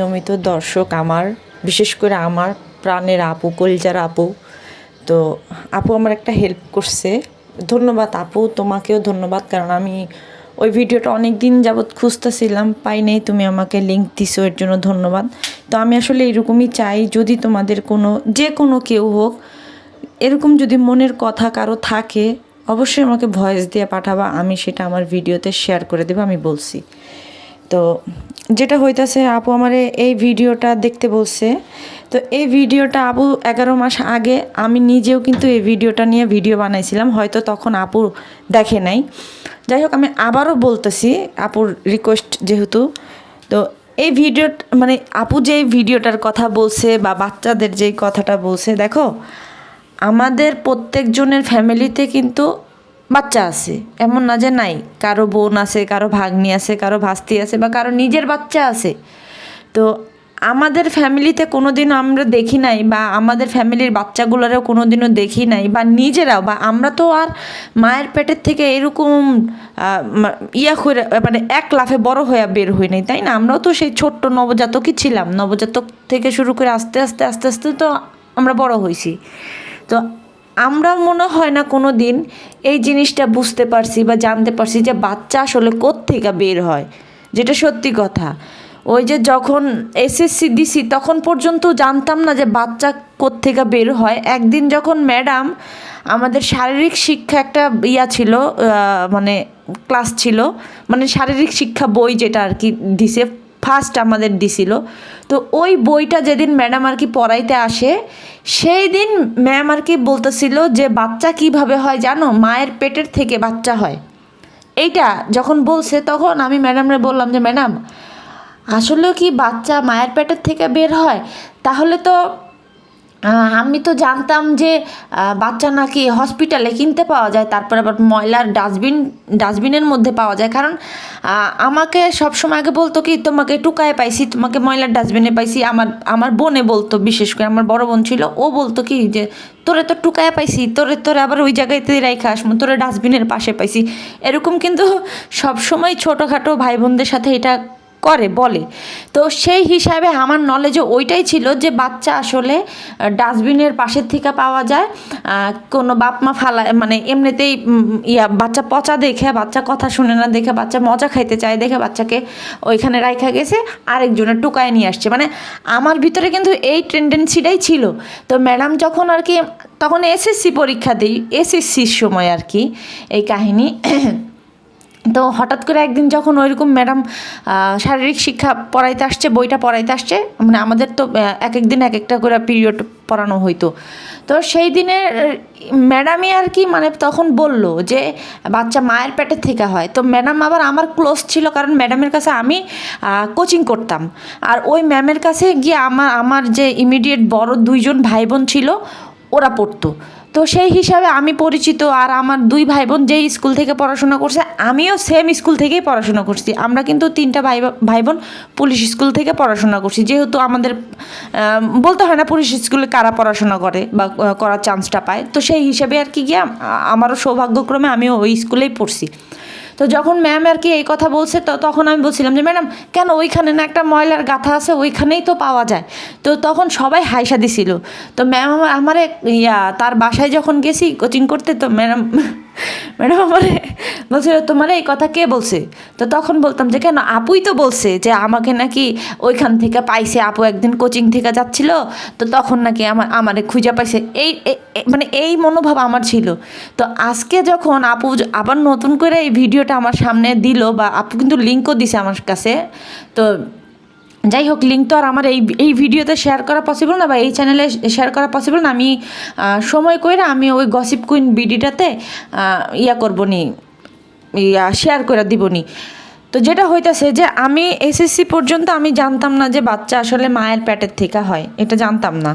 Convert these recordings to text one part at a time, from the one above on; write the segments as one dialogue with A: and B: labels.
A: নিয়মিত দর্শক আমার, বিশেষ করে আমার প্রাণের আপু, কলজার আপু। তো আপু আমার একটা হেল্প করছে। ধন্যবাদ আপু, তোমাকেও ধন্যবাদ। কারণ আমি ওই ভিডিওটা অনেক দিন যাবৎ খুঁজতেছিলাম, পাই নাই, তুমি আমাকে লিঙ্ক দিছো, এর জন্য ধন্যবাদ। তো আমি আসলে এরকমই চাই, যদি তোমাদের কোনো, যে কোনো কেউ হোক, এরকম যদি মনের কথা কারও থাকে, অবশ্যই আমাকে ভয়েস দিয়ে পাঠাবা, আমি সেটা আমার ভিডিওতে শেয়ার করে দেবো, আমি বলছি। তো যেটা হইতাছে, আপু আমার এই ভিডিওটা দেখতে বলছে, তো এই ভিডিওটা আপু এগারো মাস আগে আমি নিজেও কিন্তু এই ভিডিওটা নিয়ে ভিডিও বানাইছিলাম, হয়তো তখন আপু দেখে নাই। যাই হোক আমি আবারও বলতেছি আপুর রিকোয়েস্ট যেহেতু, তো এই ভিডিও মানে আপু যে ভিডিওটার কথা বলছে বা বাচ্চাদের যেই কথাটা বলছে, দেখো, আমাদের প্রত্যেকজনের ফ্যামিলিতে কিন্তু বাচ্চা আছে, এমন না যে নাই। কারও বোন আছে, কারও ভাগ্নি আছে, কারও ভাস্তি আছে বা কারও নিজের বাচ্চা আছে। তো আমাদের ফ্যামিলিতে কোনোদিনও আমরা দেখি নাই বা আমাদের ফ্যামিলির বাচ্চাগুলোরও কোনোদিনও দেখি নাই বা নিজেরাও বা আমরা তো আর মায়ের পেটের থেকে এরকম ইয়া করে মানে এক লাফে বড় হয়ে বের হই নাই, তাই না? আমরাও তো সেই ছোট্ট নবজাতকই ছিলাম। নবজাতক থেকে শুরু করে আস্তে আস্তে আস্তে আস্তে তো আমরা বড় হয়েছি তো আমরা মনে হয় না কোনো দিন এই জিনিসটা বুঝতে পারছি বা জানতে পারছি যে বাচ্চা আসলে কোত্থেকে বের হয়, যেটা সত্যি কথা। ওই যে যখন এসএসসি দিছি, তখন পর্যন্ত জানতাম না যে বাচ্চা কোত্থেকে বের হয়। একদিন যখন ম্যাডাম আমাদের শারীরিক শিক্ষা একটা ইয়া ছিল মানে ক্লাস ছিল মানে শারীরিক শিক্ষা বই যেটা আর কি দিছে ফার্স্ট আমাদের দিছিল। তো ওই বইটা যেদিন ম্যাডাম আর কি পড়াইতে আসে সেই দিন ম্যাম আর কি বলতেছিল যে বাচ্চা কীভাবে হয় জানো? মায়ের পেটের থেকে বাচ্চা হয়। এইটা যখন বলছে তখন আমি ম্যাডামরে বললাম যে, ম্যাডাম, আসলেও কি বাচ্চা মায়ের পেটের থেকে বের হয়? তাহলে তো আমি তো জানতাম যে বাচ্চা নাকি হসপিটালে কিনতে পাওয়া যায়, তারপরে আবার ময়লার ডাস্টবিন ডাস্টবিনের মধ্যে পাওয়া যায়। কারণ আমাকে সবসময় আগে বলতো কি, তোমাকে টুকায় পাইছি, তোমাকে ময়লার ডাস্টবিনে পাইছি। আমার আমার বোনে বলতো, বিশেষ করে আমার বড় বোন ছিল, ও বলতো কি যে, তোরে তো টুকায় পাইছি, তোরে তোরে আবার ওই জায়গাতে রাইখা আসমো তোরে ডাস্টবিনের পাশে পাইছি। এরকম কিন্তু সবসময় ছোটোখাটো ভাই বোনদের সাথে এটা করে, বলে। তো সেই হিসাবে আমার নলেজে ওইটাই ছিল যে বাচ্চা আসলে ডাস্টবিনের পাশের থেকে পাওয়া যায়। কোনো বাপ মা ফালা মানে এমনিতেই ইয়া, বাচ্চা পচা দেখে, বাচ্চা কথা শুনে না দেখে, বাচ্চা মজা খাইতে চায় দেখে বাচ্চাকে ওইখানে রাইখা গেছে, আরেকজনের টুকায় নিয়ে আসছে। মানে আমার ভিতরে কিন্তু এই টেন্ডেন্সিটাই ছিল। তো ম্যাডাম যখন আর কি, তখন এসএসসি পরীক্ষা দিই এসএসসির সময় আর কি, এই কাহিনী। তো হঠাৎ করে একদিন যখন ওইরকম ম্যাডাম শারীরিক শিক্ষা পড়াইতে আসছে, বইটা পড়াইতে আসছে মানে আমাদের তো এক এক দিন এক একটা করে পিরিয়ড পড়ানো হইতো। তো সেই দিনে ম্যাডামই আর কি মানে তখন বলল যে, বাচ্চা মায়ের পেটে থেকে হয়। তো ম্যাডাম আবার আমার ক্লোজ ছিল, কারণ ম্যাডামের কাছে আমি কোচিং করতাম। আর ওই ম্যামের কাছে গিয়ে আমার আমার যে ইমিডিয়েট বড় দুইজন ভাই বোন ছিল, ওরা পড়তো। তো সেই হিসাবে আমি পরিচিত আর আমার দুই ভাই বোন যেই স্কুল থেকে পড়াশোনা করছে, আমিও সেম স্কুল থেকেই পড়াশোনা করছি। আমরা কিন্তু তিনটা ভাই ভাই বোন পুলিশ স্কুল থেকে পড়াশোনা করছি। যেহেতু আমাদের বলতে হয় না পুলিশ স্কুলে কারা পড়াশোনা করে বা করার চান্সটা পায়। তো সেই হিসাবে আর কি গিয়ে আমারও সৌভাগ্যক্রমে আমিও ওই স্কুলেই পড়ছি। তো যখন ম্যাম আর কি এই কথা বলছে, তো তখন আমি বলছিলাম যে ম্যাডাম কেন ওইখানে না একটা ময়লার গাথা আছে, ওইখানেই তো পাওয়া যায়? তো তখন সবাই হাইসা দিছিল। তো ম্যাম আমার, আমারে ইয়া, তার বাসায় যখন গেছি কোচিং করতে, তো ম্যাডাম ম্যাডাম, আমারে বলছিল, তোমার এই কথা কে বলছে? তো তখন বলতাম যে, কেন? আপুই তো বলছে যে, আমাকে নাকি ওইখান থেকে পাইছে, আপু একদিন কোচিং থেকে যাচ্ছিল, তো তখন নাকি আমার, আমারে খুঁজে পাইছে। এই মানে এই মনোভাব আমার ছিল। তো আজকে যখন আপু আবার নতুন করে এই ভিডিওটা আমার সামনে দিল বা আপু কিন্তু লিঙ্কও দিছে আমার কাছে, তো যাই হোক লিঙ্ক তো আর আমার এই এই ভিডিওতে শেয়ার করা পসিবল না বা এই চ্যানেলে শেয়ার করা পসিবল না। আমি সময় কইরা আমি ওই গসিপ কুইন বিডিটাতে ইয়া করব নি ইয়া শেয়ার করে দিব নি তো যেটা হইতাছে যে আমি এসএসসি পর্যন্ত আমি জানতাম না যে বাচ্চা আসলে মায়ের প্যাটের থেকে হয়, এটা জানতাম না।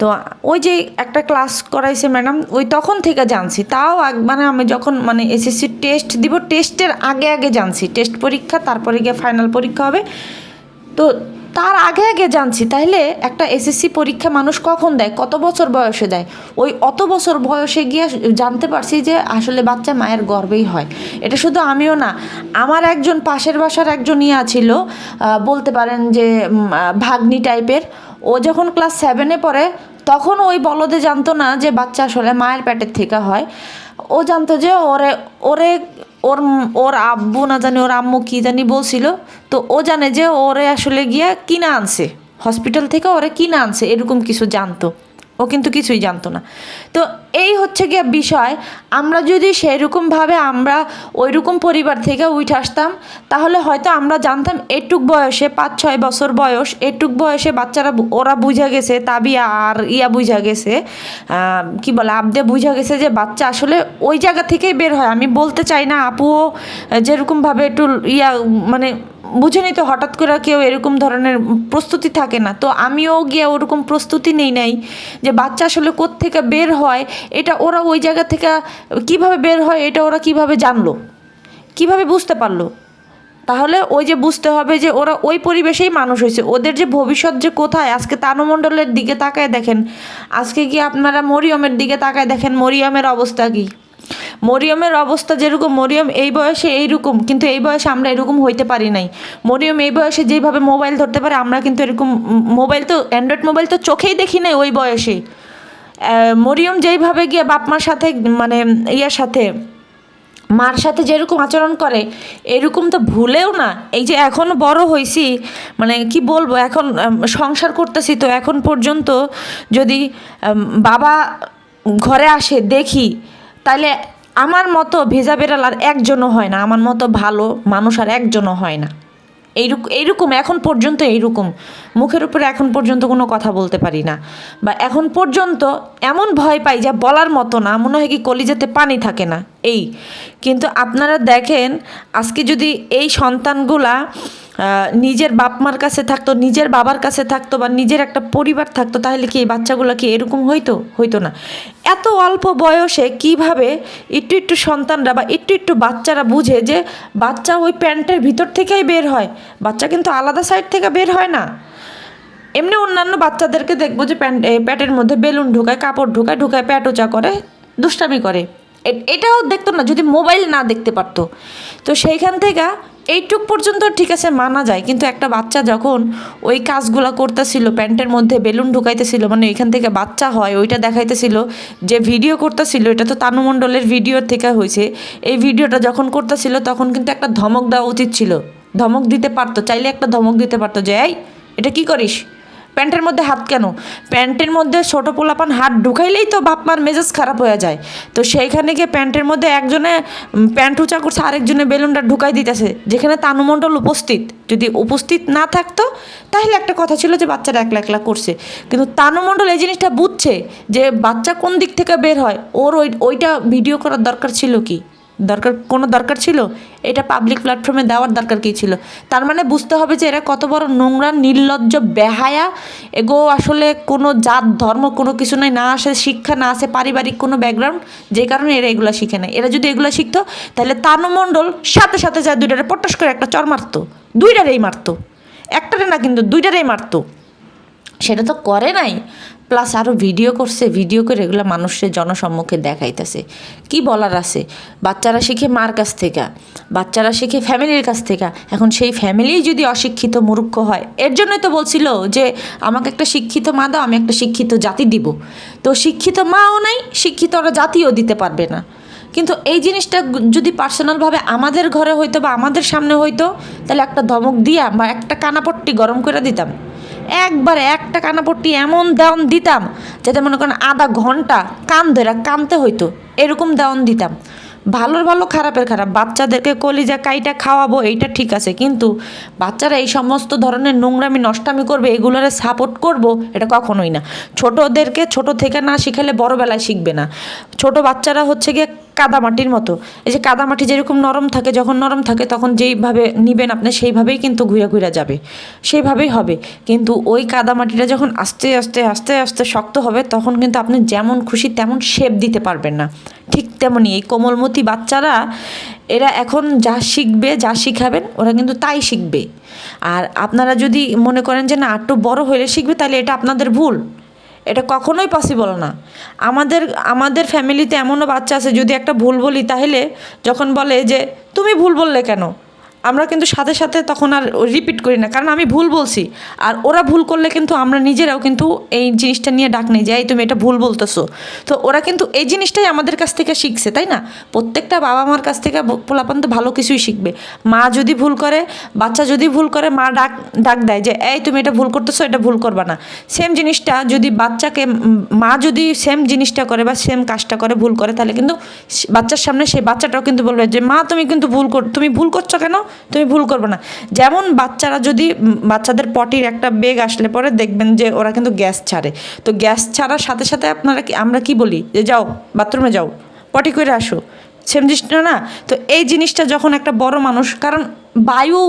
A: তো ওই যে একটা ক্লাস করাইছে ম্যাডাম ওই তখন থেকে জানছি। তাও মানে আমি যখন মানে এসএসসি টেস্ট দিব টেস্টের আগে আগে জানছি। টেস্ট পরীক্ষা, তারপরে গিয়ে ফাইনাল পরীক্ষা হবে। তো তার আগে আগে জানছি, তাইলে একটা এসএসসি পরীক্ষা মানুষ কখন দেয়? কত বছর বয়সে দেয়? ওই অত বছর বয়সে গিয়ে জানতে পারছি যে আসলে বাচ্চা মায়ের গর্বেই হয়। এটা শুধু আমিও না, আমার একজন পাশের বাসার একজন ইয়া ছিল বলতে পারেন যে ভাগ্নি টাইপের। ও যখন ক্লাস সেভেনে পড়ে, তখন ওই বলদে জানতো না যে বাচ্চা আসলে মায়ের পেটের থেকে হয়। ও জানতো যে ওরে ওরে ওর ওর আব্বু না জানি, ওর আম্মু কী জানি বলছিল। তো ও জানে যে ওরে আসলে গিয়া কিনা আনছে। হসপিটাল থেকে ওরে কিনা আনছে, এরকম কিছু জানতো। ও কিন্তু কিছুই জানতো না। তো এই হচ্ছে গিয়া বিষয়। আমরা যদি সেরকমভাবে আমরা ওইরকম পরিবার থেকে উঠে আসতাম, তাহলে হয়তো আমরা জানতাম এটুক বয়সে পাঁচ ছয় বছর বয়স, এটুক বয়সে বাচ্চারা ওরা বুঝা গেছে, তাবিয়া আর ইয়া বুঝা গেছে কি বলে, আবদে বুঝা গেছে যে বাচ্চা আসলে ওই জায়গা থেকেই বের হয়। আমি বলতে চাই না, আপুও যেরকমভাবে একটু ইয়া মানে বুঝে নিতে হঠাৎ করে কেউ এরকম ধরনের প্রস্তুতি থাকে না। তো আমিও গিয়ে ওরকম প্রস্তুতি নেই নাই যে বাচ্চা আসলে থেকে বের হয়, এটা ওরা ওই জায়গা থেকে কীভাবে বের হয়, এটা ওরা কীভাবে জানলো? কীভাবে বুঝতে পারল? তাহলে ওই যে বুঝতে হবে যে ওরা ওই পরিবেশেই মানুষ হয়েছে। ওদের যে ভবিষ্যৎ যে কোথায়, আজকে তানুমণ্ডলের দিকে তাকায় দেখেন। আজকে কি আপনারা মরিয়মের দিকে তাকায় দেখেন? মরিয়মের অবস্থা কি? মরিয়মের অবস্থা যেরকম, মরিয়ম এই বয়সে এইরকম, কিন্তু এই বয়সে আমরা এরকম হইতে পারি নাই। মরিয়ম এই বয়সে যেভাবে মোবাইল ধরতে পারে, আমরা কিন্তু এরকম মোবাইল তো অ্যান্ড্রয়েড মোবাইল তো চোখেই দেখি নাই ওই বয়সে। মরিয়ম যেইভাবে গিয়ে বাপ মার সাথে মানে ইয়ার সাথে, মার সাথে যেরকম আচরণ করে, এরকম তো ভুলেও না। এই যে এখন বড় হয়েছি মানে কি বলব, এখন সংসার করতেছি তো, এখন পর্যন্ত যদি বাবা ঘরে আসে দেখি তাহলে আমার মতো ভেজা বেড়াল আর একজনও হয় না। আমার মতো ভালো মানুষ আর একজনও হয় না। এইরকম এইরকম এখন পর্যন্ত এইরকম। মুখের উপরে এখন পর্যন্ত কোনো কথা বলতে পারি না। বা এখন পর্যন্ত এমন ভয় পাই যা বলার মতো না। মনে হয় কি কলিজাতে পানি থাকে না। এই। কিন্তু আপনারা দেখেন, আজকে যদি এই সন্তানগুলা নিজের বাপ মার কাছে থাকতো, নিজের বাবার কাছে থাকতো বা নিজের একটা পরিবার থাকতো, তাহলে কি এই বাচ্চাগুলো কি এরকম হইতো? হইতো না। এত অল্প বয়সে কীভাবে একটু একটু সন্তানরা বা একটু একটু বাচ্চারা বুঝে যে বাচ্চা ওই প্যান্টের ভিতর থেকেই বের হয়, বাচ্চা কিন্তু আলাদা সাইড থেকে বের হয় না। এমনি অন্যান্য বাচ্চাদেরকে দেখব যে প্যান্ট প্যাটের মধ্যে বেলুন ঢুকায়, কাপড় ঢুকায় ঢুকায় প্যাট ওচা করে, দুষ্টামি করে। এটাও দেখতো না, যদি মোবাইল না দেখতে পারতো। তো সেইখান থেকে এইটুক পর্যন্ত ঠিক আছে, মানা যায়। কিন্তু একটা বাচ্চা যখন ওই কাজগুলো করতেছিল, প্যান্টের মধ্যে বেলুন ঢুকাইতেছিল মানে এখান থেকে বাচ্চা হয়, ওইটা দেখাইতেছিল, যে ভিডিও করতেছিল, এটা তো তানুমণ্ডলের ভিডিও থেকে হয়েছে এই ভিডিওটা যখন করতেছিল, তখন কিন্তু একটা ধমক দেওয়া উচিত ছিল। ধমক দিতে পারতো, চাইলে একটা ধমক দিতে পারতো যে, এই, এটা কি করিস? প্যান্টের মধ্যে হাত কেন? প্যান্টের মধ্যে ছোটো পোলাপান হাত ঢুকাইলেই তো বাপ মার মেজাজ খারাপ হয়ে যায়। তো সেইখানে গিয়ে প্যান্টের মধ্যে একজনে প্যান্ট উঁচা করছে, আরেকজনে বেলুনটা ঢুকাই দিতেছে। যেখানে তানুমণ্ডল উপস্থিত। যদি উপস্থিত না থাকতো, তাহলে একটা কথা ছিল যে বাচ্চারা একলা একলা করছে। কিন্তু তানুমণ্ডল এই জিনিসটা বুঝছে যে বাচ্চা কোন দিক থেকে বের হয়? ওর ওই, ওইটা ভিডিও করার দরকার ছিল কি? দরকার, কোনো দরকার ছিল? এটা পাবলিক প্ল্যাটফর্মে দেওয়ার দরকার কী ছিল? তার মানে বুঝতে হবে যে এরা কত বড় নোংরা, নির্লজ্জ, বেহায়া, এগো আসলে কোনো জাত, ধর্ম, কোনো কিছু নাই, না আসে শিক্ষা, না আসে পারিবারিক কোনো ব্যাকগ্রাউন্ড যে কারণে এরা এগুলো শিখে নেয় এরা যদি এগুলো শিখতো, তাহলে তানুমণ্ডল সাথে সাথে যায় দুইটারে পটাস করে একটা চর মারতো, দুইটারেই মারতো। একটারে না কিন্তু দুইটারেই মারতো। সেটা তো করে নাই। প্লাস আরও ভিডিও করছে ভিডিও করে এগুলো মানুষের জনসম্মুখে দেখাইতেছে। কি বলার আছে? বাচ্চারা শিখে মার কাছ থেকে, বাচ্চারা শিখে ফ্যামিলির কাছ থেকে। এখন সেই ফ্যামিলি যদি অশিক্ষিত, মূর্খ হয়, এর জন্যই তো বলছিল যে, আমাকে একটা শিক্ষিত মা দাও, আমি একটা শিক্ষিত জাতি দিব। তো শিক্ষিত মাও নাই শিক্ষিত ওরা জাতিও দিতে পারবে না। কিন্তু এই জিনিসটা যদি পার্সোনালভাবে আমাদের ঘরে হইতো বা আমাদের সামনে হইতো, তাহলে একটা ধমক দিয়া বা একটা কানাপট্টি গরম করে দিতাম। একবারে একটা কানাপট্টি এমন দেওয়ান দিতাম যাতে মনে করেন আধা ঘণ্টা কান ধরে কানতে হইতো। এরকম দেওয়ান দিতাম। ভালোর ভালো, খারাপের খারাপ। বাচ্চাদেরকে কলিজা কাইটা খাওয়াবো, এইটা ঠিক আছে। কিন্তু বাচ্চারা এই সমস্ত ধরনের নোংরামি, নষ্টামি করবে, এগুলোরে সাপোর্ট করব, এটা কখনোই না। ছোটদেরকে ছোট থেকে না শিখালে বড়বেলায় শিখবে না। ছোট বাচ্চারা হচ্ছে গিয়ে কাদামাটির মতো। এই যে কাদামাটি যেরকম নরম থাকে, যখন নরম থাকে, তখন যেইভাবে নিবেন আপনি, সেইভাবেই কিন্তু ঘুরে ঘুরে যাবে। সেইভাবেই হবে। কিন্তু ওই কাদামাটিটা যখন আস্তে আস্তে আস্তে আস্তে শক্ত হবে, তখন কিন্তু আপনি যেমন খুশি তেমন শেপ দিতে পারবেন না। ঠিক তেমনই এই কোমলমতি বাচ্চারা, এরা এখন যা শিখবে, যা শিখাবেন, ওরা কিন্তু তাই শিখবে। আর আপনারা যদি মনে করেন যে, না, একটু বড় হলে শিখবে, তাহলে এটা আপনাদের ভুল। এটা কখনোই পসিবল না। আমাদের আমাদের ফ্যামিলিতে এমনও বাচ্চা আছে, যদি একটা ভুল বলি তাহলে যখন বলে যে, তুমি ভুল বললে কেন? আমরা কিন্তু সাথে সাথে তখন আর রিপিট করি না। কারণ আমি ভুল বলছি। আর ওরা ভুল করলে কিন্তু আমরা নিজেরাও কিন্তু এই জিনিসটা নিয়ে ডাক নেই যে, এই তুমি এটা ভুল বলতেছো। তো ওরা কিন্তু এই জিনিসটাই আমাদের কাছ থেকে শিখছে, তাই না? প্রত্যেকটা বাবা মার কাছ থেকে পোলাপান তো ভালো কিছুই শিখবে। মা যদি ভুল করে, বাচ্চা যদি ভুল করে, মা ডাক ডাক দেয় যে, এই তুমি এটা ভুল করতেছো, এটা ভুল করবা না। সেম জিনিসটা যদি বাচ্চাকে, মা যদি সেম জিনিসটা করে বা সেম কাজটা করে, ভুল করে, তাহলে কিন্তু বাচ্চার সামনে সেই বাচ্চাটাও কিন্তু বলবে যে, মা, তুমি কিন্তু ভুল কর, তুমি ভুল করছ কেন? তুমি ভুল করবে না। যেমন বাচ্চারা যদি, বাচ্চাদের পটির একটা বেগ আসলে পরে দেখবেন যে ওরা কিন্তু গ্যাস ছাড়ে। তো গ্যাস ছাড়ার সাথে সাথে আপনারা কি, আমরা কি বলি? যে যাও, বাথরুমে যাও, পটি করে আসো। সেম জিনিসটা না? তো এই জিনিসটা যখন একটা বড় মানুষ, কারণ বায়ু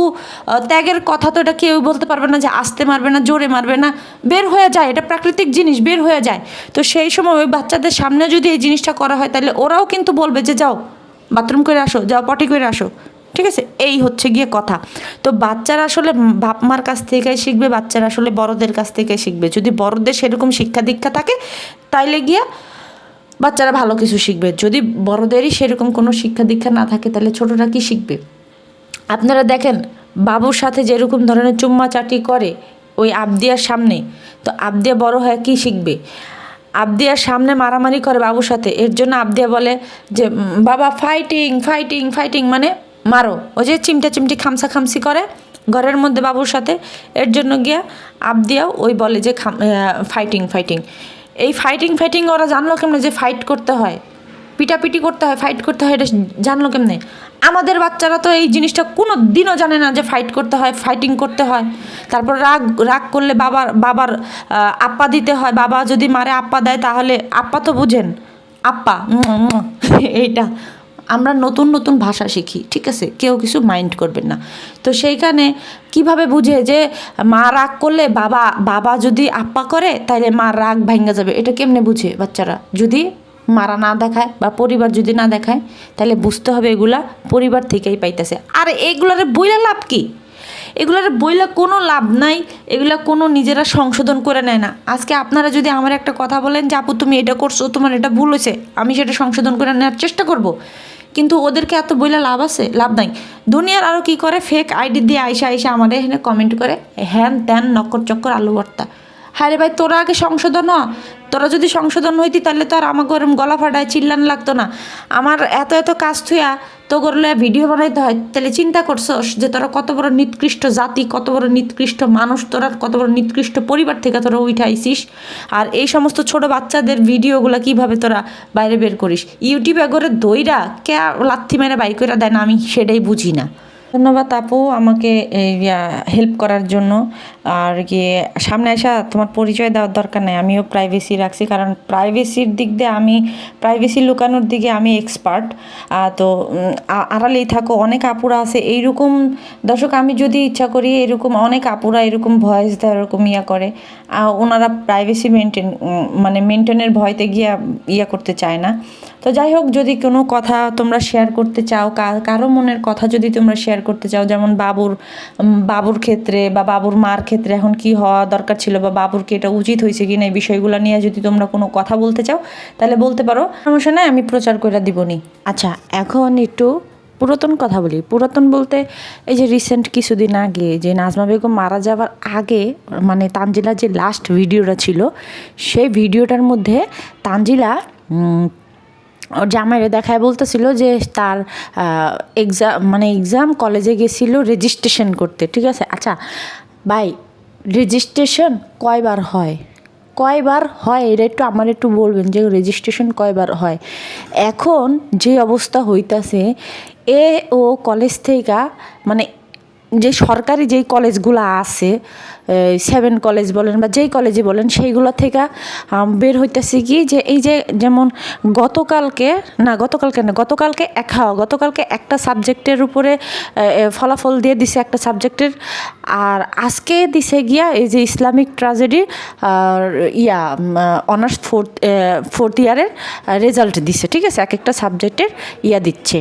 A: ত্যাগের কথা তো এটা কেউ বলতে পারবে না যে আসতে মারবে না, জোরে মারবে না। বের হয়ে যায়, এটা প্রাকৃতিক জিনিস, বের হয়ে যায়। তো সেই সময় ওই বাচ্চাদের সামনে যদি এই জিনিসটা করা হয়, তাহলে ওরাও কিন্তু বলবে যে যাও, বাথরুম করে আসো, যাও, পটি করে আসো। ঠিক আছে? এই হচ্ছে গিয়ে কথা। তো বাচ্চারা আসলে বাপ মার কাছ থেকে শিখবে, বাচ্চারা আসলে বড়দের কাছ থেকে শিখবে। যদি বড়দের সেরকম শিক্ষা দীক্ষা থাকে, তাইলে গিয়া বাচ্চারা ভালো কিছু শিখবে। যদি বড়দেরই সেরকম কোনো শিক্ষা দীক্ষা না থাকে তাহলে ছোটরা কি শিখবে? আপনারা দেখেন, বাবুর সাথে যেরকম ধরনের চুম্মা চাটি করে ওই আবদিয়ার সামনে, তো আবদিয়া বড় হয়ে কি শিখবে? আবদিয়ার সামনে মারামারি করে বাবুর সাথে। এর জন্য আবদিয়া বলে যে বাবা ফাইটিং ফাইটিং ফাইটিং মানে মারো। ওই যে চিমটা চিমটি খামসা খামসি করে, ঘরের মধ্যে বাবুর সাথে। এর জন্য গিয়া আপ দিয়াও ওই বলে যে খাম ফাইটিং ফাইটিং এই ফাইটিং ফাইটিং ওরা জানলো কেমনে যে ফাইট করতে হয়? পিটাপিটি করতে হয় ফাইট করতে হয়, এটা জানলো কেমনে? আমাদের বাচ্চারা তো এই জিনিসটা কোনো দিনও জানে না যে ফাইট করতে হয় ফাইটিং করতে হয়। তারপর রাগ রাগ করলে বাবার বাবার আপ্পা দিতে হয়। বাবা যদি মারে আপ্পা দেয়, তাহলে আপ্পা তো বুঝেন। আপ্পা এইটা। আমরা নতুন নতুন ভাষা শিখি, ঠিক আছে? কেউ কিছু মাইন্ড করবেন না। তো সেইখানে কীভাবে বুঝে যে মা রাগ করলে বাবা বাবা যদি আপ্পা করে তাহলে মা রাগ ভাঙ্গা যাবে, এটা কেমনে বুঝে বাচ্চারা? যদি মারা না দেখায় বা পরিবার যদি না দেখায় তাহলে বুঝতে হবে এগুলা পরিবার থেকেই পাইতেছে। আর এগুলার বইলা লাভ কি? এগুলোর বইলা কোনো লাভ নাই, এগুলা কোনো নিজেরা সংশোধন করে নেয় না। আজকে আপনারা যদি আমার একটা কথা বলেন যে, আপু, তুমি এটা করছ, তোমার এটা ভুল হয়েছে, আমি সেটা সংশোধন করে নেওয়ার চেষ্টা করব। কিন্তু ওদেরকে এত বইলে লাভ আছে? লাভ নাই। দুনিয়ার আরও কি করে? ফেক আইডি দিয়ে আইসা আইসা আমাদের এখানে কমেন্ট করে, হ্যান ত্যান নকর চক্কর আলু ভর্তা হ্যাঁ রে ভাই, তোরা আগে সংশোধন তোরা যদি সংশোধন হইতি তাহলে তো আর আমাকে ওরম গলা ফাটায় চিল্লান লাগতো না। আমার এত এত কাজ থুয়া তো করলে ভিডিও বানাইতে হয়, তাহলে চিন্তা করছোস যে তোরা কত বড় নিকৃষ্ট জাতি, কত বড় নিকৃষ্ট মানুষ তোরা, কত বড় নিকৃষ্ট পরিবার থেকে তোরা উঠে আইসিস। আর এই সমস্ত ছোট বাচ্চাদের ভিডিওগুলো কীভাবে তোরা বাইরে বের করিস? ইউটিউবে করে দইরা কে লাথি মেরে বাই করে দেয় না আমি সেটাই বুঝি না। ধন্যবাদ আপু আমাকে হেল্প করার জন্য। আর গিয়ে সামনে আসা তোমার পরিচয় দেওয়ার দরকার নেই, আমিও প্রাইভেসি রাখছি। কারণ প্রাইভেসির দিক দিয়ে আমি প্রাইভেসি লুকানোর দিকে আমি এক্সপার্ট তো আড়ালেই থাকো, অনেক আপুরা আছে, এইরকম, দর্শক আমি যদি ইচ্ছা করি, এরকম অনেক আপুরা এরকম ভয়েস দেয়, এরকম ইয়া করে ওনারা প্রাইভেসি মেনটেন মানে মেনটেনের ভয়তে গিয়া ইয়া করতে চায় না। তো যাই হোক, যদি কোনো কথা তোমরা শেয়ার করতে চাও কারও মনের কথা যদি তোমরা শেয়ার করতে চাও, যেমন বাবুর বাবুর ক্ষেত্রে বা বাবুর মার ক্ষেত্রে এখন কি হওয়া দরকার ছিল বা বাবুর কি এটা উচিত হয়েছে কি না এই বিষয়গুলো নিয়ে যদি তোমরা কোনো কথা বলতে চাও, তাহলে বলতে পারো। সমস্যা নাই, আমি প্রচার করে দিবনি। আচ্ছা এখন একটু পুরাতন কথা বলি। পুরাতন বলতে এই যে রিসেন্ট কিছুদিন আগে যে নাজমা বেগম মারা যাওয়ার আগে মানে তানজিলার যে লাস্ট ভিডিওটা ছিল, সেই ভিডিওটার মধ্যে তানজিলা ওর জামাইরে দেখায় বলতেছিল যে তার এক্সাম মানে এক্সাম কলেজে গেছিল রেজিস্ট্রেশন করতে, ঠিক আছে? আচ্ছা ভাই রেজিস্ট্রেশন কয়বার হয়? কয়বার হয়? এটা একটু আমার একটু বলবেন যে রেজিস্ট্রেশন কয়বার হয়? এখন যে অবস্থা হইতাছে, এ ও কলেজ থেকে মানে যে সরকারি যেই কলেজগুলো আছে সেভেন কলেজ বলেন বা যেই কলেজে বলেন, সেইগুলো থেকে বের হইতেছি কি যে এই যে যেমন গতকালকে, না গতকালকে না, গতকালকে এক গতকালকে একটা সাবজেক্টের উপরে ফলাফল দিয়ে দিছে একটা সাবজেক্টের আর আজকে দিছে গিয়া এই যে ইসলামিক ট্রাজেডি ইয়া অনার্স ফোর্থ ফোর্থ ইয়ারের রেজাল্ট দিছে, ঠিক আছে? এক একটা সাবজেক্টের ইয়া দিচ্ছে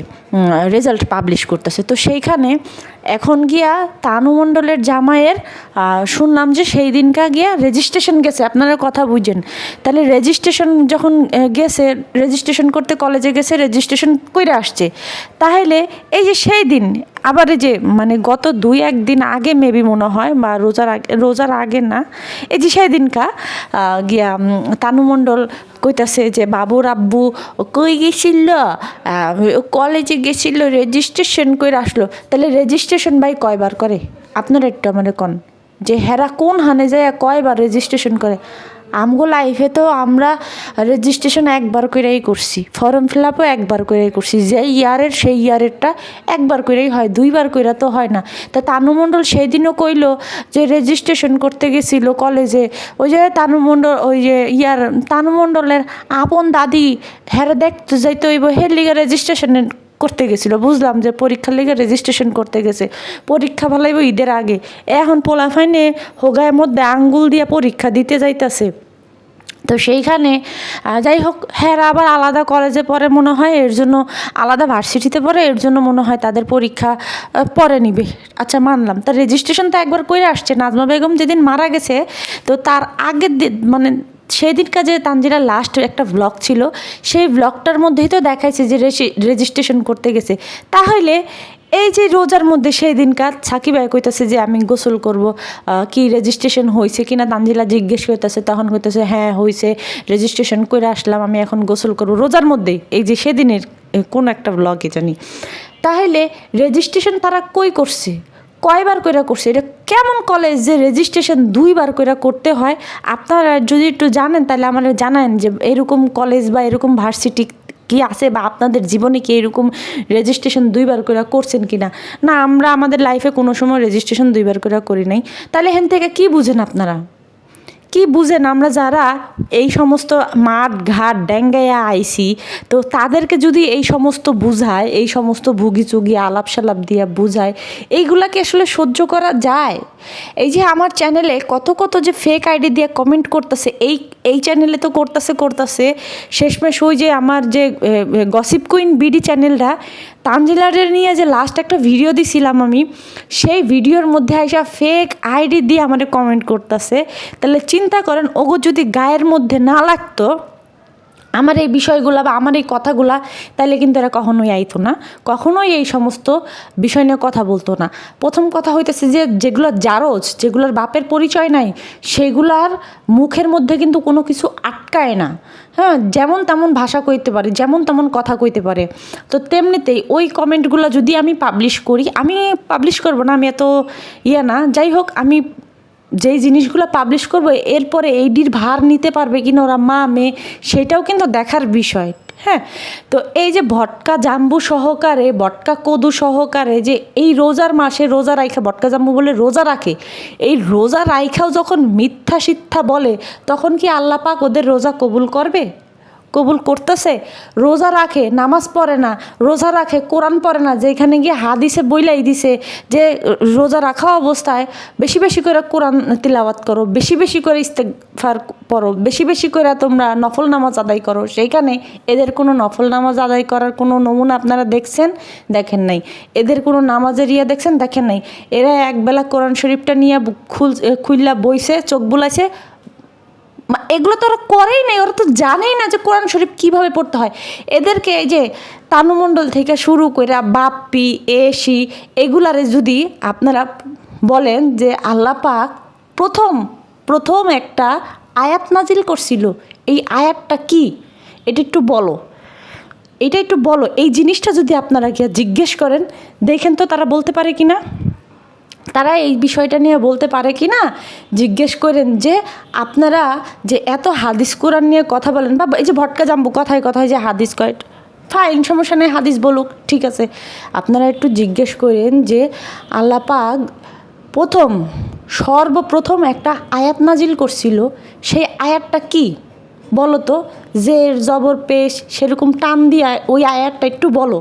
A: রেজাল্ট পাবলিশ করতেছে। তো সেইখানে এখন গিয়া তানুমণ্ডলের জামাইয়ের শুনলাম যে সেই দিনকা গিয়া রেজিস্ট্রেশন গেছে, আপনারা কথা বুঝেন। তাহলে রেজিস্ট্রেশন যখন গেছে রেজিস্ট্রেশন করতে কলেজে গেছে রেজিস্ট্রেশন করে আসছে। তাহলে এই যে সেই দিন, আবার যে মানে গত দুই একদিন আগে মেবি মনে হয়, বা রোজার আগে রোজার আগে না, এই যে সেই দিনকা গিয়া তানুমণ্ডল কইতাছে যে বাবুর আব্বু কই গেছিল? কলেজে গেছিল রেজিস্ট্রেশন করে আসলো। তাহলে রেজিস্ট্রেশন ভাই কয়বার করে? আপনারা একটু আমার কন। যে হেরা কোন হানে যায় কয়বার রেজিস্ট্রেশন করে? আমগো লাইফে তো আমরা রেজিস্ট্রেশন একবার করেই করছি ফর্ম ফিল আপও একবার করেই করছি, যে ইয়ারের সেই ইয়ারেরটা একবার করেই হয়, দুইবার কইরা তো হয় না। তা তানুমণ্ডল সেই দিনও কইলো যে রেজিস্ট্রেশন করতে গেছিল কলেজে ওই যে তানুমণ্ডল, ওই যে ইয়ার তানুমণ্ডলের আপন দাদি হ্যাঁ দেখতে যাইতে হইব, হের লিগে রেজিস্ট্রেশন করতে গেছিল। বুঝলাম যে পরীক্ষার লেগে রেজিস্ট্রেশন করতে গেছে। পরীক্ষা ভালাইব ঈদের আগে। এখন পোলা পোলাফাইনে হোগায়ের মধ্যে আঙ্গুল দিয়ে পরীক্ষা দিতে যাইতাছে। তো সেইখানে যাই হোক হ্যাঁ আবার আলাদা কলেজে পড়ে মনে হয়, এর জন্য আলাদা ভার্সিটিতে পড়ে এর জন্য মনে হয় তাদের পরীক্ষা পরে নিবে। আচ্ছা মানলাম। তার রেজিস্ট্রেশন তো একবার করে আসছে। নাজমা বেগম যেদিন মারা গেছে, তো তার আগের মানে সেই দিনকার যে তানজিরা লাস্ট একটা ব্লগ ছিল, সেই ব্লগটার মধ্যেই তো দেখাইছে যে রেজিস্ট্রেশন করতে গেছে। তাহলে এই যে রোজার মধ্যে সেই দিনকার সাকিব ভাই কইতাছে যে আমি গোসল করব কি রেজিস্ট্রেশন হয়েছে কি না তানজিলা জিজ্ঞেস করতেছে, তখন কইতাছে হ্যাঁ হয়েছে রেজিস্ট্রেশন করে আসলাম, আমি এখন গোসল করব। রোজার মধ্যেই এই যে সেদিনের কোন একটা ব্লগে জানি। তাহলে রেজিস্ট্রেশন তারা কই করছে? কয়বার কইরা করছে? এটা কেমন কলেজ যে রেজিস্ট্রেশন দুইবার কইরা করতে হয়? আপনারা যদি একটু জানেন, তাহলে আমাদের জানান যে এরকম কলেজ বা এরকম ভার্সিটি কি আছে বা আপনাদের জীবনে কি এরকম রেজিস্ট্রেশন দুইবার করে করছেন কি না না আমরা আমাদের লাইফে কোনো সময় রেজিস্ট্রেশন দুইবার করে করি নাই। তাহলে হেন থেকে কি বুঝেন আপনারা? কি বুঝেন আমরা যারা এই সমস্ত মাঠ, ঘাট ড্যাঙ্গাইয়া আইসি, তো তাদেরকে যদি এই সমস্ত বুঝায়, এই সমস্ত ভুগি চুগি আলাপ সালাপ দিয়া বুঝায় এইগুলাকে আসলে সহ্য করা যায়? এই যে আমার চ্যানেলে কত কত যে ফেক আইডি দিয়ে কমেন্ট করতেছে, এই এই চ্যানেলে তো করতেছে করতেছে, শেষমেশ ওই যে আমার যে গসিপ কুইন বিডি চ্যানেলটা তানজিলারের নিয়ে যে লাস্ট একটা ভিডিও দিছিলাম আমি, সেই ভিডিওর মধ্যে আইসা ফেক আইডি দিয়ে আমাদের কমেন্ট করতেছে। তাহলে চিন্তা করেন, ওগো যদি গায়ের মধ্যে না লাগতো আমার এই বিষয়গুলো বা আমার এই কথাগুলা তাহলে কিন্তু এরা কখনোই আইতো না। কখনোই এই সমস্ত বিষয় নিয়ে কথা বলতো না। প্রথম কথা হইতেছে যে, যেগুলো জারজ, যেগুলোর বাপের পরিচয় নাই, সেগুলার মুখের মধ্যে কিন্তু কোনো কিছু আটকায় না। হ্যাঁ যেমন তেমন ভাষা কইতে পারে, যেমন তেমন কথা কইতে পারে। তো তেমনিতেই ওই কমেন্টগুলো যদি আমি পাবলিশ করি, আমি পাবলিশ করব না, আমি এত ইয়ে না। যাই হোক, আমি যেই জিনিসগুলো পাবলিশ করব, এরপরে এইডির ভার নিতে পারবে কিনা ওরা, মা, মেয়ে, সেটাও কিন্তু দেখার বিষয়। হ্যাঁ? তো এই যে ভটকা জাম্বু সহকারে, ভটকা কদু সহকারে যে এই রোজার মাসে রোজা রাইখা, ভটকা জাম্বু বলে রোজা রাখে, এই রোজা রাইখাও যখন মিথ্যা সিথ্যা বলে, তখন কি আল্লাপাক ওদের রোজা কবুল করবে? কবুল করতেছে, রোজা রাখে, নামাজ পড়ে না, রোজা রাখে, কোরআন পড়ে না, যেখানে গিয়ে হা হাদিসে বইলাই দিছে যে, রোজা রাখা অবস্থায় বেশি বেশি করে কোরআন তিলাওয়াত করো, বেশি বেশি করে ইস্তেকফার পড়ো, বেশি বেশি করে তোমরা নফল নামাজ আদায় করো। সেইখানে এদের কোনো নফল নামাজ আদায় করার কোনো নমুনা আপনারা দেখছেন? দেখেন নাই। এদের কোনো নামাজের ইয়ে দেখছেন? দেখেন নাই। এরা একবেলা কোরআন শরীফটা নিয়ে খুল খুললা বইছে, চোখ বুলাইছে এগুলো তো ওরা করেই নাই, ওরা তো জানেই না যে কোরআন শরীফ কীভাবে পড়তে হয়। এদেরকে এই যে তানুমণ্ডল থেকে শুরু করে বাপ্পি এসি এগুলারে যদি আপনারা বলেন যে আল্লাহ পাক প্রথম প্রথম একটা আয়াত নাজিল করছিল, এই আয়াতটা কি? এটা একটু বলো। এটা একটু বলো। এই জিনিসটা যদি আপনারা গিয়ে জিজ্ঞেস করেন, দেখেন তো তারা বলতে পারে কি না তারা এই বিষয়টা নিয়ে বলতে পারে কি না, জিজ্ঞেস করেন যে আপনারা যে এত হাদিস কোরআন নিয়ে কথা বলেন বা এই যে ভটকা জাম্বু কথায় কথায় যে হাদিস কয়েট ফাইন সমস্যা নেই, হাদিস বলুক, ঠিক আছে। আপনারা একটু জিজ্ঞেস করেন যে আল্লাহ পাক
B: প্রথম, সর্বপ্রথম একটা আয়াত নাজিল করছিল, সেই আয়াতটা কি? বলো তো যে জবর, পেশ, সেরকম টান দিয়ে ওই আয়াতটা একটু বলো।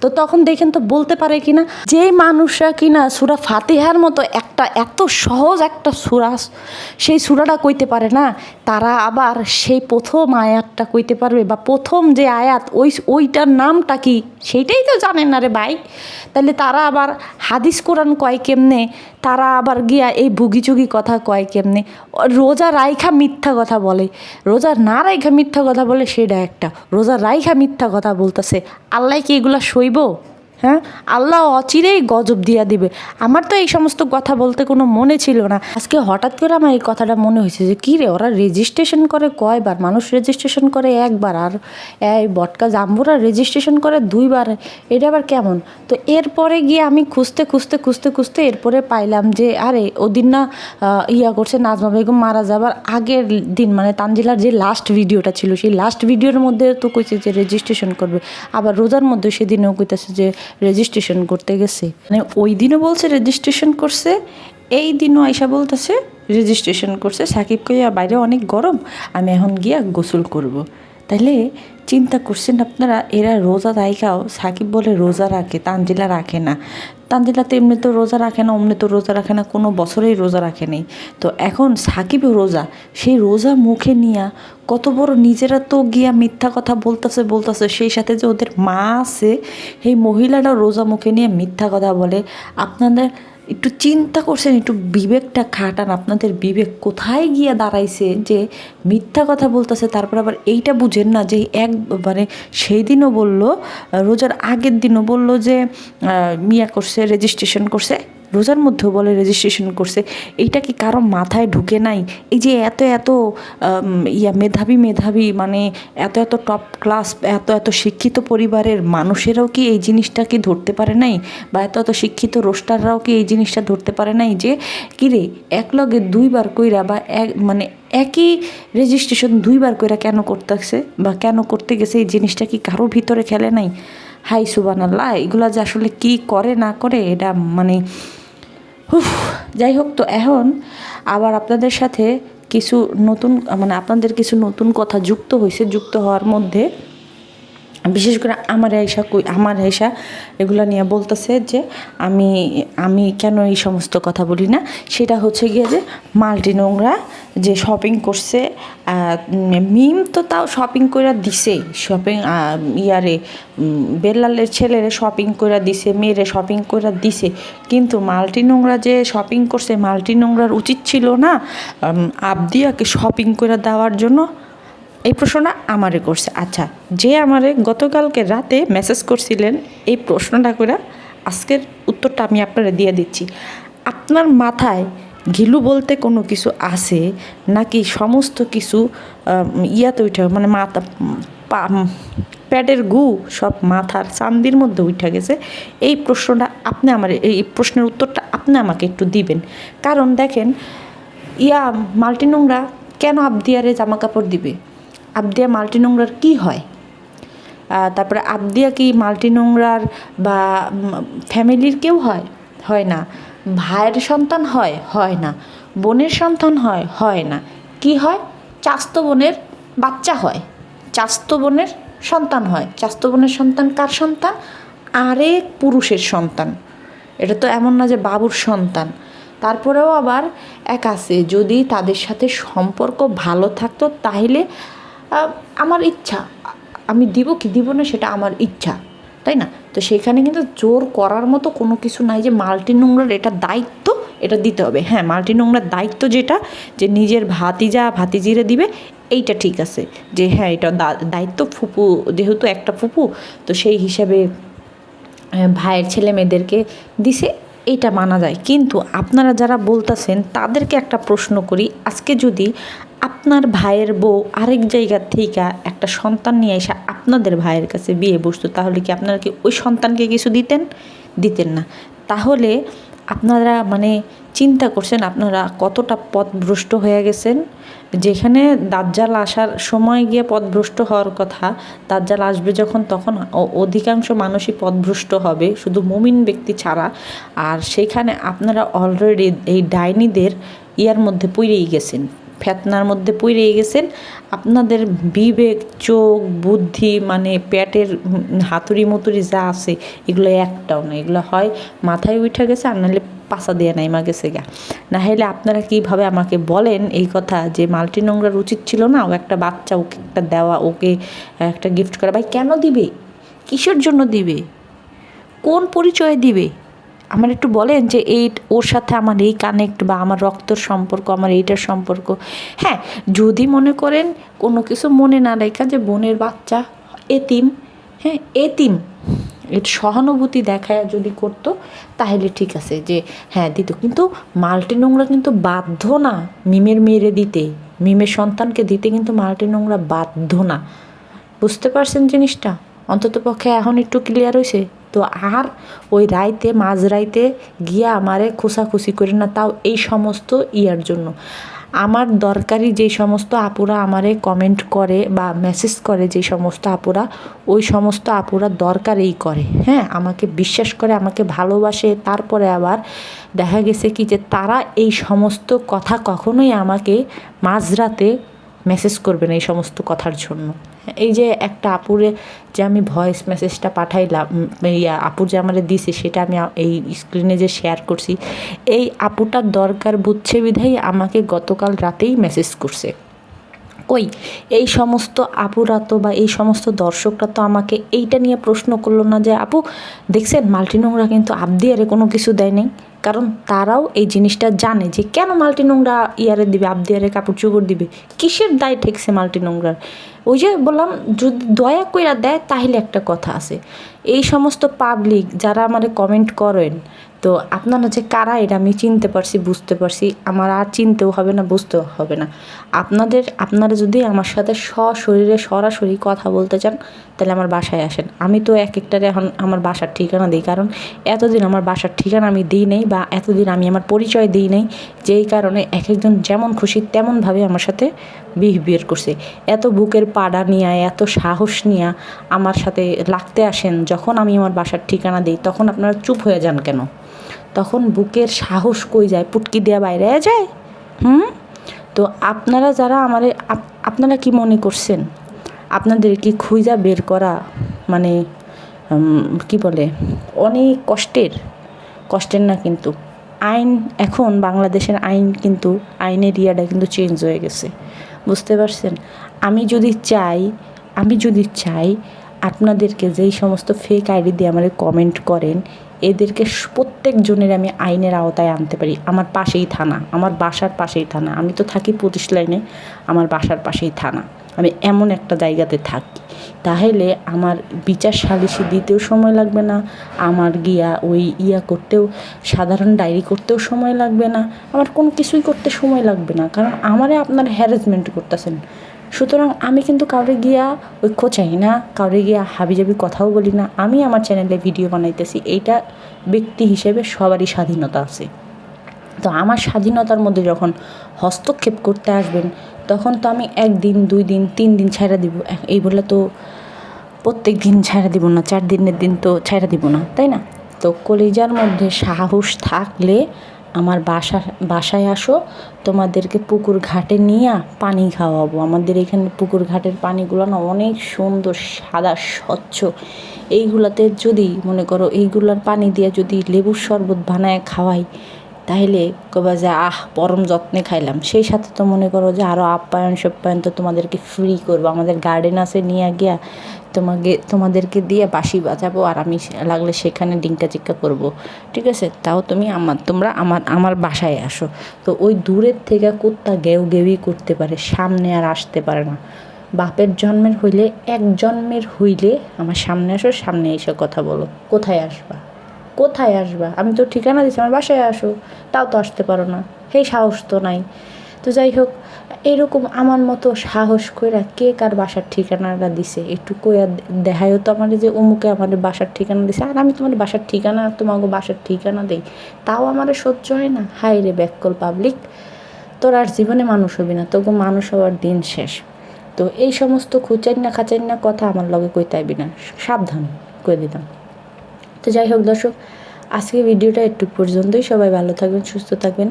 B: তো তখন দেখেন তো বলতে পারে কিনা, যেই মানুষরা কিনা সুরা ফাতিহার মতো একটা এত সহজ একটা সুরা, সেই সুরাটা কইতে পারে না, তারা আবার সেই প্রথম আয়াতটা কইতে পারবে বা প্রথম যে আয়াত, ওই ওইটার নামটা কি, সেইটাই তো জানেন না রে ভাই। তাহলে তারা আবার হাদিস কোরআন কয় কেমনে, তারা আবার গিয়া এই বুগিচুগি কথা কয় কেমনে। রোজা রাইখা মিথ্যা কথা বলে, রোজা না রাইখা মিথ্যা কথা বলে সেটা একটা, রোজা রাইখা মিথ্যা কথা বলতেছে, আল্লাহ কি এগুলা শৈব হ্যাঁ? আল্লাহ অচিরেই গজব দিয়া দিবে। আমার তো এই সমস্ত কথা বলতে কোনো মনে ছিল না। আজকে হঠাৎ করে আমার এই কথাটা মনে হয়েছে যে, কী রে, ওরা রেজিস্ট্রেশন করে কয়বার? মানুষ রেজিস্ট্রেশন করে একবার আর এই বটকা জাম্বুরা রেজিস্ট্রেশন করে দুইবার? এটা আবার কেমন? তো এরপরে গিয়ে আমি খুঁজতে খুঁজতে খুঁজতে খুঁজতে এরপরে পাইলাম যে, আরে, ওদিন না ইয়া করছে নাজমা বেগম মারা যাবার আগের দিন। মানে তানজিলার যে লাস্ট ভিডিওটা ছিল, সেই লাস্ট ভিডিওর মধ্যে তো কইছে যে রেজিস্ট্রেশন করবে। আবার রোজার মধ্যে সেদিনেও কইতেছে যে রেজিস্ট্রেশন করতে গেছে। মানে ওই দিনও বলছে রেজিস্ট্রেশন করছে, এই দিনও আইসা বলতেছে রেজিস্ট্রেশন করছে। সাকিব কইয়া, বাইরে অনেক গরম, আমি এখন গিয়া গোসল করব। তাইলে চিন্তা করছেন আপনারা, এরা রোজা দায়িকাও সাকিব বলে রোজা রাখে, তানজিলা রাখে না। তানজিলা তো এমনি তো রোজা রাখে না, অমনি তো রোজা রাখে না, কোনো বছরেই রোজা রাখে নেই। তো এখন সাকিবও রোজা, সেই রোজা মুখে নিয়া কত বড় নিজেরা তো গিয়া মিথ্যা কথা বলতেছে বলতেছে, সেই সাথে যে ওদের মা আছে, সেই মহিলারা রোজা মুখে নিয়ে মিথ্যা কথা বলে। আপনাদের একটু চিন্তা করছেন, একটু বিবেকটা খাটান। আপনাদের বিবেক কোথায় গিয়ে দাঁড়াইছে যে মিথ্যা কথা বলতেছে, তারপর আবার এইটা বুঝেন না যে এক মানে সেই দিনও বলল, রোজার আগের দিনও বলল যে মিয়া করছে রেজিস্ট্রেশন করছে। রোজার মধ্যেও বলে রেজিস্ট্রেশন করছে। এইটা কি কারও মাথায় ঢুকে নাই? এই যে এত এত ইয়া মেধাবী মেধাবী মানে এত এত টপ ক্লাস এত এত শিক্ষিত পরিবারের মানুষেরাও কি এই জিনিসটা কি ধরতে পারে নাই? বা এত এত শিক্ষিত রোস্টাররাও কি এই জিনিসটা ধরতে পারে নাই যে কিরে এক লগে দুইবার কইরা বা এক মানে একই রেজিস্ট্রেশন দুইবার কইরা কেন করতেছে? বা কেন করতে গেছে? এই জিনিসটা কি কারও ভিতরে খেলে নাই? হাই সুবান আল্লাহ এগুলা যে আসলে কি করে না করে, এটা মানে উফ, যাই হোক তো এখন আবার আপনাদের সাথে কিছু নতুন মানে আপনাদের কিছু নতুন কথা যুক্ত হয়েছে যুক্ত হওয়ার মধ্যে বিশেষ করে আমার আয়সা কই, আমার আয়সা এগুলো নিয়ে বলতেছে যে আমি আমি কেন এই সমস্ত কথা বলি না? সেটা হচ্ছে গিয়ে যে মাল্টি নোংরা যে শপিং করছে মিম তো তাও শপিং করে দিছে শপিং ইয়ারে বেল্লালের ছেলেরে শপিং করে দিছে, মেয়েরে শপিং করে দিছে, কিন্তু মাল্টি নোংরা যে শপিং করছে, মাল্টি নোংরার উচিত ছিল না আবদিয়াকে শপিং করে দেওয়ার জন্য এই প্রশ্নটা আমারে করছে। আচ্ছা যে আমারে গতকালকে রাতে মেসেজ করছিলেন এই প্রশ্নটা করে আজকের উত্তরটা আমি আপনারা দিয়ে দিচ্ছি। আপনার মাথায় ঘিলু বলতে কোনো কিছু আছে নাকি সমস্ত কিছু ইয়াতে উঠে মানে মাথা প্যাডের গু সব মাথার চান্দির মধ্যে উঠে গেছে। এই প্রশ্নটা আপনি আমার, এই প্রশ্নের উত্তরটা আপনি আমাকে একটু দিবেন। কারণ দেখেন, ইয়া মাল্টি নোংরা কেন আবদিয়ারে জামা কাপড় দিবে? আবদিয়া মাল্টি নোংরার কী হয়? তারপরে আবদিয়া কি মাল্টি নোংরার বা ফ্যামিলির কেউ হয়? হয় না। ভাইয়ের সন্তান হয়? হয় না। বোনের সন্তান হয়? হয় না। কি হয়? চাস্ত বোনের বাচ্চা হয়। চাস্ত বোনের সন্তান হয়। চাস্ত বোনের সন্তান কার সন্তান? আরেক পুরুষের সন্তান। এটা তো এমন না যে বাবুর সন্তান। তারপরেও আবার এক আছে, যদি তাদের সাথে সম্পর্ক ভালো থাকতো, তাহলে আমার ইচ্ছা। আমি দিব কি? দিব না সেটা আমার ইচ্ছা। তাই না? তো সেখানে কিন্তু জোর করার মতো কোনো কিছু নাই যে মাল্টি নোংরার এটা দায়িত্ব, এটা দিতে হবে। হ্যাঁ মাল্টি নোংরার দায়িত্ব যেটা, যে নিজের ভাতিজা, ভাতিজিরে দিবে, এইটা ঠিক আছে। যে হ্যাঁ এটা দায়িত্ব ফুপু, যেহেতু একটা ফুপু, তো সেই হিসাবে ভাইয়ের ছেলে মেয়েদেরকে দিছে। এইটা মানা যায়। কিন্তু আপনারা যারা বলতেছেন, তাদেরকে একটা প্রশ্ন করি। আজকে যদি আপনার ভাইয়ের বউ আরেক জায়গা থেকে একটা সন্তান নিয়ে এসে আপনাদের ভাইয়ের কাছে বিয়ে বসতো, তাহলে কি আপনারা কি ওই সন্তানকে কিছু দিতেন? দিতেন না। তাহলে আপনারা মানে
A: চিন্তা করছেন আপনারা কতটা পথভ্রষ্ট হয়ে গেছেন? যেখানে দাজ্জাল আসার সময় গিয়ে পথভ্রষ্ট হওয়ার কথা, দাজ্জাল আসবে যখন তখন অধিকাংশ মানুষই পথভ্রষ্ট হবে, শুধু মুমিন ব্যক্তি ছাড়া। আর সেখানে আপনারা অলরেডি এই ডাইনিদের ইয়ার মধ্যে পড়েই গেছেন। ফেতনার মধ্যে পড়ে গেছেন। আপনাদের বিবেক চোখ বুদ্ধি মানে উম, হাতুড়ি মুতুড়ি যা আছে এগুলো একটাও না। এগুলো হয় মাথায় উঠে গেছে আর নাহলে পাশা দিয়ে নাইমা গেছে গা। না হলে আপনারা কীভাবে আমাকে বলেন এই কথা যে মাল্টি নোংরার উচিত ছিল না? ও একটা বাচ্চা ওকে একটা দেওয়া ওকে একটা গিফট করা। ভাই কেন দিবে? কিসের জন্য দিবে? কোন পরিচয় দিবে? আমার একটু বলেন যে এই ওর সাথে আমার এই কানেক্ট বা আমার রক্তর সম্পর্ক, আমার এইটার সম্পর্ক। হ্যাঁ যদি মনে করেন কোনো কিছু মনে না রেখা যে বোনের বাচ্চা এতিম হ্যাঁ এতিম, এর সহানুভূতি দেখায় যদি করতো, তাহলে ঠিক আছে যে হ্যাঁ দিত। কিন্তু মাল্টি নোংরা কিন্তু বাধ্য না মিমের মেয়েরে দিতে। মিমের সন্তানকে দিতে কিন্তু মাল্টি নোংরা বাধ্য না। বুঝতে পারছেন জিনিসটা? অন্তত পক্ষে এখন একটু ক্লিয়ার হয়েছে তো আর ওই রাইতে, মাঝ রাইতে গিয়া আমারে খোসাখুসি করে না, তাও এই সমস্ত ইয়ার জন্য। আমার দরকারি যেই সমস্ত আপুরা আমারে কমেন্ট করে বা মেসেজ করে যে সমস্ত আপুরা, ওই সমস্ত আপুরা দরকারেই করে। হ্যাঁ আমাকে বিশ্বাস করে, আমাকে ভালোবাসে। তারপরে আবার দেখা গেছে কি যে তারা এই সমস্ত কথা কখনোই আমাকে মাঝরাতে মেসেজ করবেন এই সমস্ত কথার জন্য। এই যে একটা আপুরে যে আমি ভয়েস মেসেজটা পাঠাইলাম ইয়া আপুর যে আমার দিছে সেটা আমি এই স্ক্রিনে যে শেয়ার করছি, এই আপুটার দরকার বুঝছে বিধাই আমাকে গতকাল রাতেই মেসেজ করছে। কই? এই সমস্ত আপুরা তো বা এই সমস্ত দর্শকরা তো আমাকে এইটা নিয়ে প্রশ্ন করল না যে, আপু, দেখছেন মাল্টি নোংরা কিন্তু আবদিয়ারে কোনো কিছু দেয় নেই? কারণ তারাও এই জিনিসটা জানে যে, কেন মাল্টি নোংরা ইয়ারে দিবে আবদিয়ারে কাপড় চোপড় দিবে? কিসের দায় ঠেকছে মাল্টি নোংরার? ওই যে বললাম, যদি দয়া কইরা দেয় তাহলে একটা কথা আছে। এই সমস্ত পাবলিক যারা আমারে কমেন্ট করেন তো আপনারা যে কারা, এটা আমি চিনতে পারছি, বুঝতে পারছি। আমার আর চিনতেও হবে না, বুঝতেও হবে না। আপনাদের, আপনারা যদি আমার সাথে সশরীরে সরাসরি কথা বলতে চান, তাহলে আমার বাসায় আসেন। আমি তো এক একটারে এখন আমার বাসার ঠিকানা দিই, কারণ এতদিন আমার বাসার ঠিকানা আমি দিই নেই বা এতদিন আমি আমার পরিচয় দিই নেই, যেই কারণে এক একজন যেমন খুশি তেমনভাবে আমার সাথে বিহেভিয়ার করছে। এত বুকের পাড়া নিয়ে, এত সাহস নিয়ে আমার সাথে লাগতে আসেন, যখন আমি আমার বাসার ঠিকানা দিই, তখন আপনারা চুপ হয়ে যান কেন? তখন বুকের সাহস কই যায়? পুটকি দেওয়া বাইরে যায়? হুম? তো আপনারা যারা আমারে, আপ- আপনারা কি মনে করছেন? আপনাদের কি খুঁজা বের করা মানে কি বলে, অনেক কষ্টের? কষ্টের না কিন্তু। আইন, এখন বাংলাদেশের আইন কিন্তু, আইনের ইয়াটা কিন্তু চেঞ্জ হয়ে গেছে। বুঝতে পারছেন? আমি যদি চাই, আমি যদি চাই, আপনাদেরকে যেই সমস্ত ফেক আইডি দিয়ে আমার কমেন্ট করেন এদেরকে প্রত্যেকজনের আমি আইনের আওতায় আনতে পারি। আমার পাশেই থানা, আমার বাসার পাশেই থানা। আমি তো থাকি পুলিশ লাইনে, আমার বাসার পাশেই থানা। আমি এমন একটা জায়গাতে থাকি। তাহলে আমার বিচার সালিসি দিতেও সময় লাগবে না, আমার গিয়া ওই ইয়া করতেও, সাধারণ ডায়েরি করতেও সময় লাগবে না। আমার কোনো কিছুই করতে সময় লাগবে না। কারণ আমারে আপনার হ্যারাসমেন্ট করতেছেন। সুতরাং আমি কিন্তু কাউরে গিয়া ঐক্য চাই না, কাউরে গিয়া হাবিজাবি কথাও বলি না। আমি আমার চ্যানেলে ভিডিও বানাইতেছি, এইটা ব্যক্তি হিসেবে সবারই স্বাধীনতা আছে। তো আমার স্বাধীনতার মধ্যে যখন হস্তক্ষেপ করতে আসবেন, তখন তো আমি একদিন, দুই দিন, তিন দিন ছাড়া দিব। এই বলে তো প্রত্যেক দিন ছাড়া দিব না, চার দিনের দিন তো ছাইড়া দিব না, তাই না? তো কলিজার মধ্যে সাহস থাকলে আমার বাসা, বাসায় আসো, তোমাদেরকে পুকুর ঘাটে নিয়ে পানি খাওয়াবো। আমাদের এখানে পুকুর ঘাটের পানিগুলো না অনেক সুন্দর, সাদা, স্বচ্ছ। এইগুলাতে যদি, মনে করো, এইগুলার পানি দিয়ে যদি লেবুর শরবত বানায় খাওয়াই তাহলে কবা যে, আহ, পরম যত্নে খাইলাম। সেই সাথে তো মনে করো যে আরও আপ্যায়ন সপ্যায়ন তো তোমাদেরকে ফ্রি করব। আমাদের গার্ডেন আছে, নিয়ে গিয়া তোমাকে, তোমাদেরকে দিয়ে বাঁশি বাজাবো আর আমি লাগলে সেখানে ডিঙ্কা চিক্কা করব। ঠিক আছে? তাও তুমি আমার, তোমরা আমার আমার বাসায় আসো। তো ওই দূরের থেকে কুত্তা গেউ গেউই করতে পারে, সামনে আর আসতে পারে না। বাপের জন্মের হইলে, এক জন্মের হইলে আমার সামনে আসো, সামনে এসে কথা বলো। কোথায় আসবা? কোথায় আসবা? আমি তো ঠিকানা দিচ্ছি আমার বাসায় আসো। তাও তো আসতে পারো না। সেই সাহস তো নাই। তো যাই হোক
B: এরকম আমার মতো সাহস কইরা কে কার বাসার ঠিকানাটা দিছে? একটু কইয়া দেখায়ও তো আমার যে অমুকে আমাদের বাসার ঠিকানা দিছে। আর আমি তোমার বাসার ঠিকানা তোমাকে বাসার ঠিকানা দেই। তাও আমার সহ্য হয় না। হাই রে ব্যাককল পাবলিক, তোর আর জীবনে মানুষ হবি না তোকে মানুষ হওয়ার দিন শেষ। তো এই সমস্ত খুচাই না খাচাই না কথা আমার লগে কইতে আইবি না। সাবধান কই দিতাম। তো যাই হোক দর্শক আজকে ভিডিওটা একটু পর্যন্তই। সবাই ভালো থাকবেন, সুস্থ থাকবেন।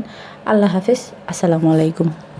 B: আল্লাহ হাফেজ। আসসালামু আলাইকুম।